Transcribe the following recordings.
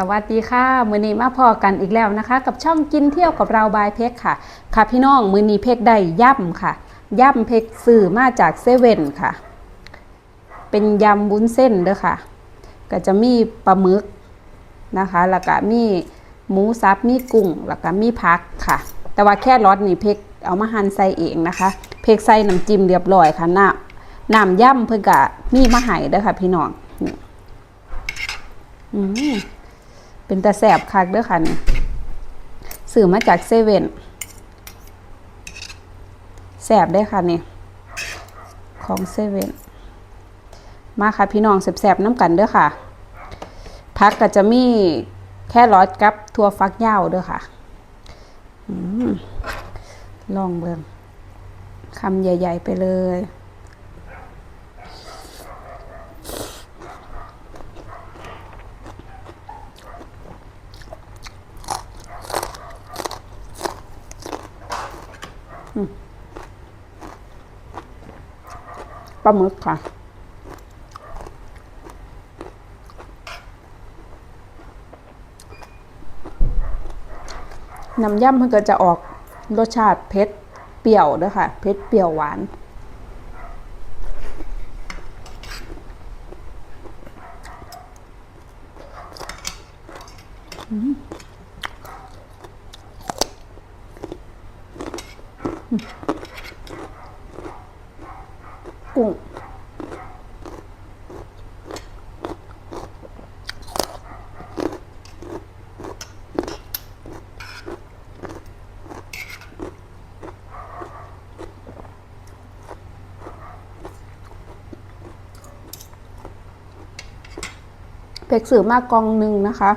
สวัสดีค่ะ มือนี้มาพอกันอีกแล้วนะคะ กับช่องกินเที่ยวกับเราบายเพกค่ะ ค่ะพี่น้องมือนี้เพกได้ย่ำค่ะย่ำเพกสื่อมาจากเซเว่นค่ะ เป็นยำบุ้นเส้นเด้อค่ะ ก็จะมีปลาหมึกนะคะ แล้วก็มีหมูสับมีกุ้งแล้วก็มีผักค่ะ แต่ว่าแค่รสนี่เพกเอามาหั่นใส่เองนะคะ เพกใส่น้ำจิ้มเรียบร้อยค่ะน้ำน้ำย่ำเพิ่นก็มีมาให้เด้อค่ะ พี่น้องอืม เป็นตาแสบคักเด้อค่ะนี่สื่อมาจากเซเว่นแสบได้ค่ะนี่ของเซเว่นมาค่ะพี่น้องแสบๆน้ำกันเด้อค่ะพักก็จะมีแค่รอดกับทัวฟักยาวเด้อค่ะอมลองเบิ่งคำใหญ่ ๆ ไปเลย ปลาหมึกค่ะ น้ำย่ำมันก็จะออกรสชาติเผ็ดเปรี้ยวด้วยค่ะเผ็ดเปรี้ยวหวาน กุ้ง เพกสือมากกองหนึ่งนะคะ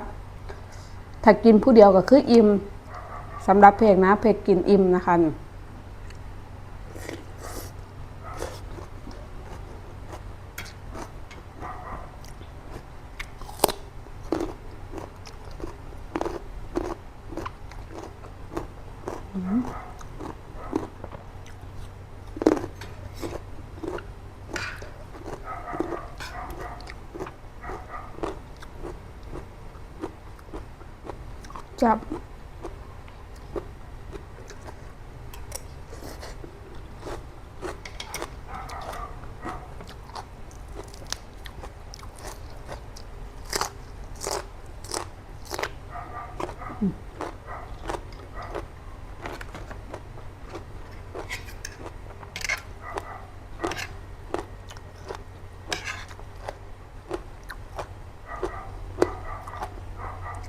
ถ้ากินผู้เดียวก็คืออิ่มสำหรับเพกนะเพกกินอิ่มนะคะ จั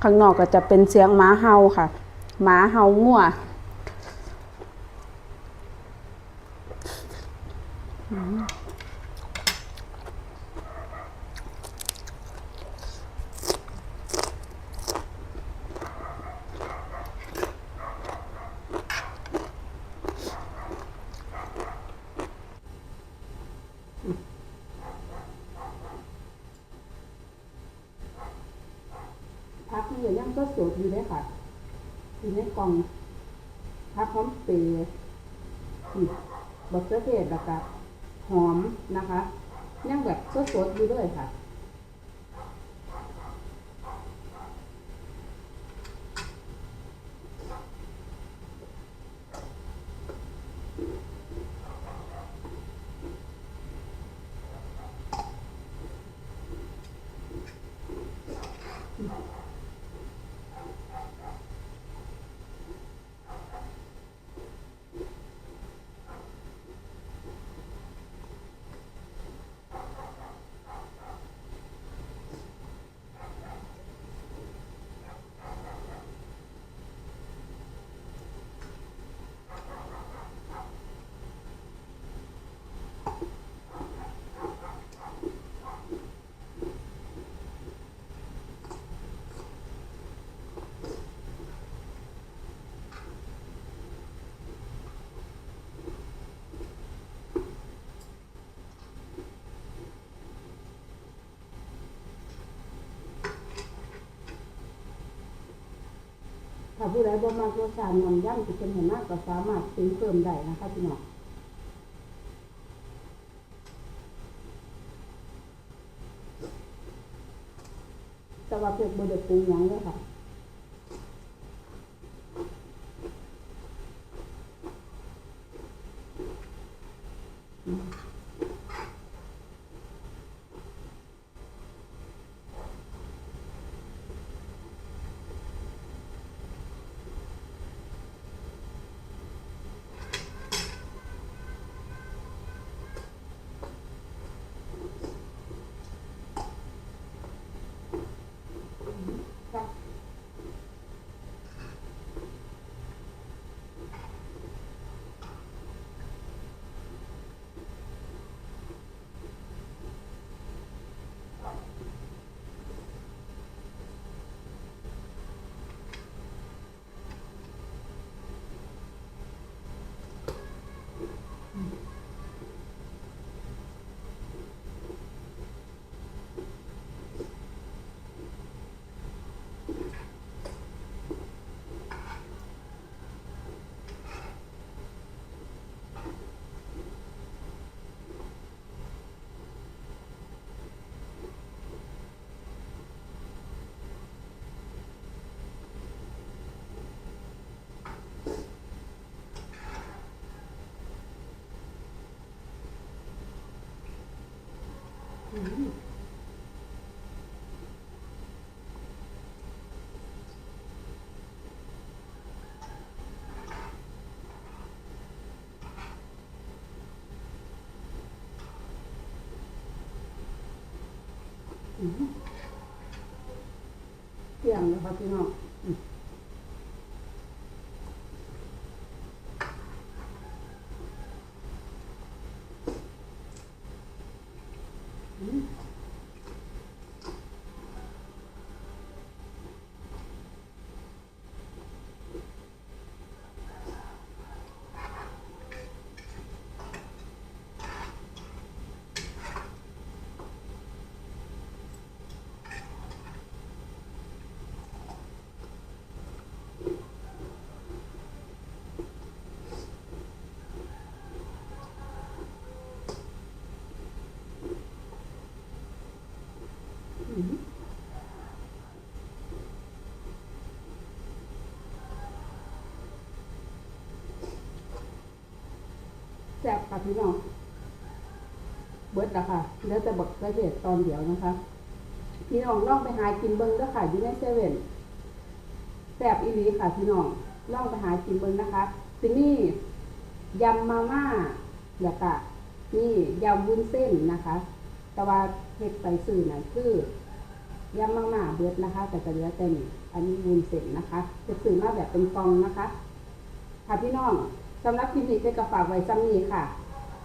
ข้างนอกก็จะเป็นเสียงหมาเห่าค่ะหมาเห่างัว พักนี่ยังก็สดอยู่ได้ค่ะอยู่ในกล่องพักพร้อมเปรย์นี่บักเขือเทศแล้วก็หอมนะคะยังแบบสดๆอยู่เลยค่ะ ผู้ใดบ่มากรสาติน้ำย่ำที่เป็นเห็นมากก็สามารถซื้อเพิ่มได้นะคะพี่น้องแต่ว่าเผ็ดบ่ได้ปรุงหยังเลยค่ะอืม เที่ยงแล้วค่ะพี่น้องอืมอืมอืมแซ่บค่ะ พี่น้อง เบิดแล้วค่ะเหลือแต่บักกระเทียมตอนเดียวนะคะ พี่น้องลองไปหากินเบิ้งเด้อค่ะอยู่ในเซเว่นแซ่บอีหลีค่ะพี่น้องลองไปหากินเบิ้งนะคะทีนี่ยำมาม่าแล้วก็นี่ยำวุ้นเส้นนะคะ แต่ว่าเฮ็ดไปซื้อน่ะคือยำมาม่าเบิดนะคะ แต่ก็เหลือแต่นี่อันนี้วุ้นเส้นนะคะจะซื้อมาแบบเป็นกองนะคะ ค่ะพี่น้องสำหรับคลิปนี้ก็ฝากไว้ซ้ำนี้ค่ะ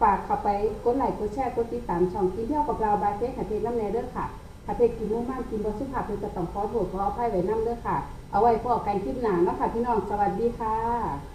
ฝากเข้าไปกดไลค์กดแชร์กดติดตามช่องกินเที่ยวกับเราบายเฟสหาเพจน้ำแน่เด้อค่ะหาเพจกินมุ่งมั่นกินบสุภาพเพื่อจะต้องขอโทษขออภัยไว้น้ำเด้อค่ะ เอาไว้พอกันคลิปหน้าเนาะค่ะพี่น้องสวัสดีค่ะ